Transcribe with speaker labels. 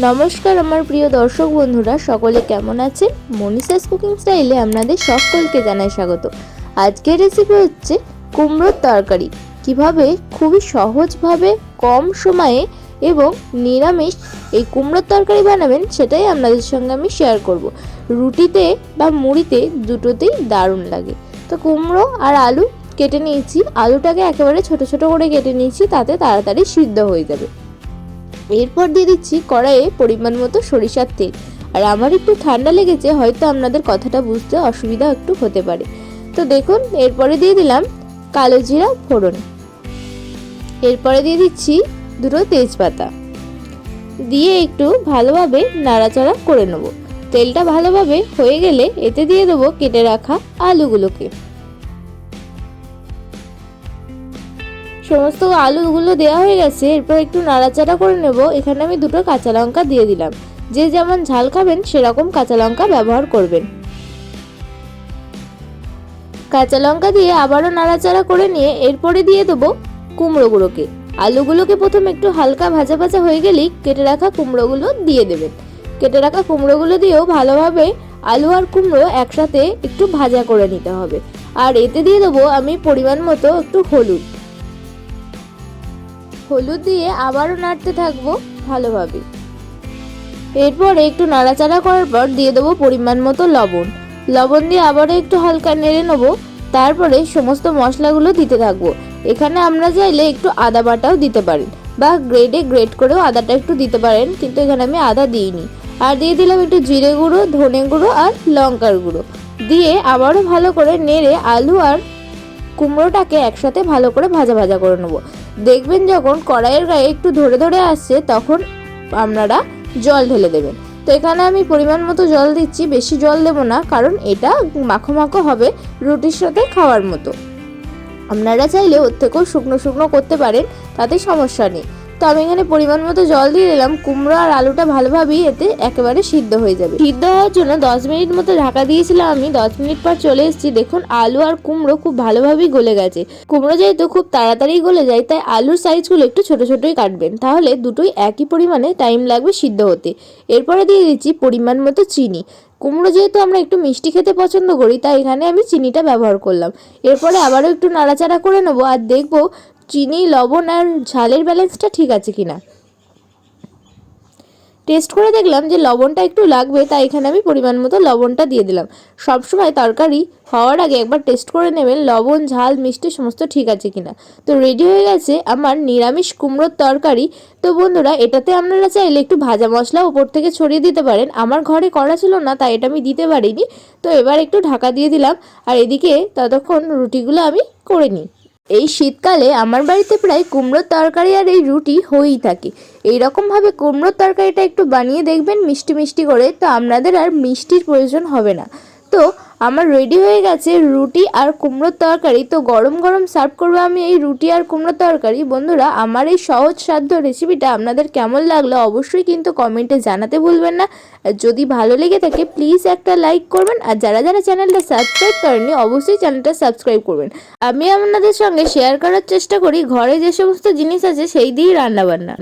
Speaker 1: নমস্কার আমার প্রিয় দর্শক বন্ধুরা, সকলে কেমন আছেন? মনীষাস কুকিং স্টাইলে আপনাদের সকলকে জানাই স্বাগত। আজকের রেসিপি হচ্ছে কুমড়োর তরকারি। কীভাবে? খুবই সহজভাবে, কম সময়ে এবং নিরামিষ এই কুমড়োর তরকারি বানাবেন সেটাই আপনাদের সঙ্গে আমি শেয়ার করব। রুটিতে বা মুড়িতে দুটোতেই দারুণ লাগে। তো কুমড়ো আর আলু কেটে নিয়েছি। আলুটাকে একেবারে ছোট ছোট করে কেটে নিয়েছি, তাতে তাড়াতাড়ি সিদ্ধ হয়ে যাবে। এরপর দিয়ে দিচ্ছি কড়াইয়ে পরিমাণ মতো সরিষার তেল। আর আমার একটু ঠান্ডা লেগেছে, হয়তো আপনাদের কথাটা বুঝতে অসুবিধা একটু হতে পারে। তো দেখুন, এরপরে দিয়ে দিলাম কালো জিরা ফোড়ন। এরপরে দিয়ে দিচ্ছি দুটো তেজপাতা। দিয়ে একটু ভালোভাবে নাড়াচাড়া করে নেব। তেলটা ভালোভাবে হয়ে গেলে এতে দিয়ে দেবো কেটে রাখা আলুগুলোকে। সমস্ত আলুগুলো দেওয়া হয়ে গেছে, এরপর একটু নাড়াচাড়া করে নেব। এখানে আমি দুটো কাঁচা লঙ্কা দিয়ে দিলাম। যে যেমন ঝাল খাবেন, সেরকম কাঁচা লঙ্কা ব্যবহার করবেন। কাঁচা লঙ্কা দিয়ে আবারও নাড়াচাড়া করে নিয়ে এরপরে দিয়ে দেবো কুমড়োগুলোকে আলুগুলোকে প্রথমে একটু হালকা ভাজা ভাজা হয়ে গেলেই কেটে রাখা কুমড়োগুলো দিয়ে দেবেন। কেটে রাখা কুমড়োগুলো দিয়েও ভালোভাবে আলু আর কুমড়ো একসাথে একটু ভাজা করে নিতে হবে। আর এতে দিয়ে দেবো আমি পরিমাণ মতো একটু হলুদ। হলুদ দিয়ে আবারও নাড়তে থাকব ভালোভাবে। এরপরে একটু নাড়াচাড়া করার পর দিয়ে দেবো পরিমাণ মতো লবণ। লবণ দিয়ে আবারও একটু হালকা নেড়ে নেব, তারপরে সমস্ত মশলাগুলো দিতে থাকব। এখানে আমরা চাইলে একটু আদা বাটাও দিতে পারেন বা গ্রেডে গ্রেড করেও আদাটা একটু দিতে পারেন, কিন্তু এখানে আমি আদা দিইনি। আর দিয়ে দিলাম একটু জিরে গুঁড়ো, ধনে গুঁড়ো আর লঙ্কার গুঁড়ো। দিয়ে আবারও ভালো করে নেড়ে আলু আর কুমড়োটাকে একসাথে ভালো করে ভাজা ভাজা করে নেব। দেখবেন যখন কড়াইয়ের গায়ে একটু ধরে ধরে আসছে, তখন আপনারা জল ঢেলে দেবেন। তো এখানে আমি পরিমাণ মতো জল দিচ্ছি, বেশি জল দেবো না, কারণ এটা মাখো মাখো হবে রুটির সাথে খাওয়ার মতো। আপনারা চাইলে ওর থেকেও শুকনো শুকনো করতে পারেন, তাতে সমস্যা নেই। তো আমি এখানে পরিমাণ মতো জল দিয়ে দিলাম, কুমড়ো আর আলুটা ভালোভাবেই এতে একেবারে সিদ্ধ হয়ে যাবে। সিদ্ধ হওয়ার জন্য দশ মিনিট মতো ঢাকা দিয়েছিলাম আমি, দশ মিনিট পর চলে এসেছি। দেখুন, আলু আর কুমড়ো খুব ভালোভাবেই গলে গেছে। কুমড়ো যেহেতু খুব তাড়াতাড়ি গলে যায়, তাই আলুর সাইজগুলো একটু ছোট ছোটই কাটবেন। তাহলে দুটোই একই পরিমাণে টাইম লাগবে সিদ্ধ হতে। এরপরে দিয়ে দিচ্ছি পরিমাণ মতো চিনি। কুমড়ো যেহেতু আমরা একটু মিষ্টি খেতে পছন্দ করি, তাই এখানে আমি চিনিটা ব্যবহার করলাম। এরপরে আবারও একটু নাড়াচাড়া করে নেব আর দেখব চিনি, লবণ আর ঝালের ব্যালেন্সটা ঠিক আছে কিনা? টেস্ট করে দেখলাম যে লবণটা একটু লাগবে, তাই এখানে আমি পরিমাণ মতো লবণটা দিয়ে দিলাম। সবসময় তরকারি হওয়ার আগে একবার টেস্ট করে নেবেন লবণ, ঝাল, মিষ্টি সমস্ত ঠিক আছে কিনা। তো রেডি হয়ে গেছে আমার নিরামিষ কুমড়োর তরকারি। তো বন্ধুরা, এটাতে আপনারা চাইলে একটু ভাজা মশলা উপর থেকে ছড়িয়ে দিতে পারেন। আমার ঘরে করা ছিল না, তাই এটা আমি দিতে পারিনি। তো এবার একটু ঢাকা দিয়ে দিলাম। আর এদিকে ততক্ষণ রুটিগুলো আমি করে নিই। এই শীতকালে আমার বাড়িতে প্রায় কুমড়োর তরকারি আর এই রুটি হয়েই থাকে। এইরকমভাবে কুমড়োর তরকারিটা একটু বানিয়ে দেখবেন মিষ্টি মিষ্টি করে, তো আপনাদের আর মিষ্টির প্রয়োজন হবে না। তো আমার রেডি হয়ে গেছে রুটি আর কুমড়োর তরকারি। তো গরম গরম সার্ভ করব আমি এই রুটি আর কুমড়োর তরকারি। বন্ধুরা, আমার এই সহজ সাধ্য রেসিপিটা আপনাদের কেমন লাগল অবশ্যই কিন্তু কমেন্টে জানাতে ভুলবেন না। যদি ভালো লেগে থাকে প্লিজ একটা লাইক করবেন। আর যারা যারা চ্যানেলটা সাবস্ক্রাইব করেননি, অবশ্যই চ্যানেলটা সাবস্ক্রাইব করবেন। আমি আপনাদের সঙ্গে শেয়ার করার চেষ্টা করি। ঘরে যে সমস্ত জিনিস আছে, সেই দিয়েই রান্না বান্না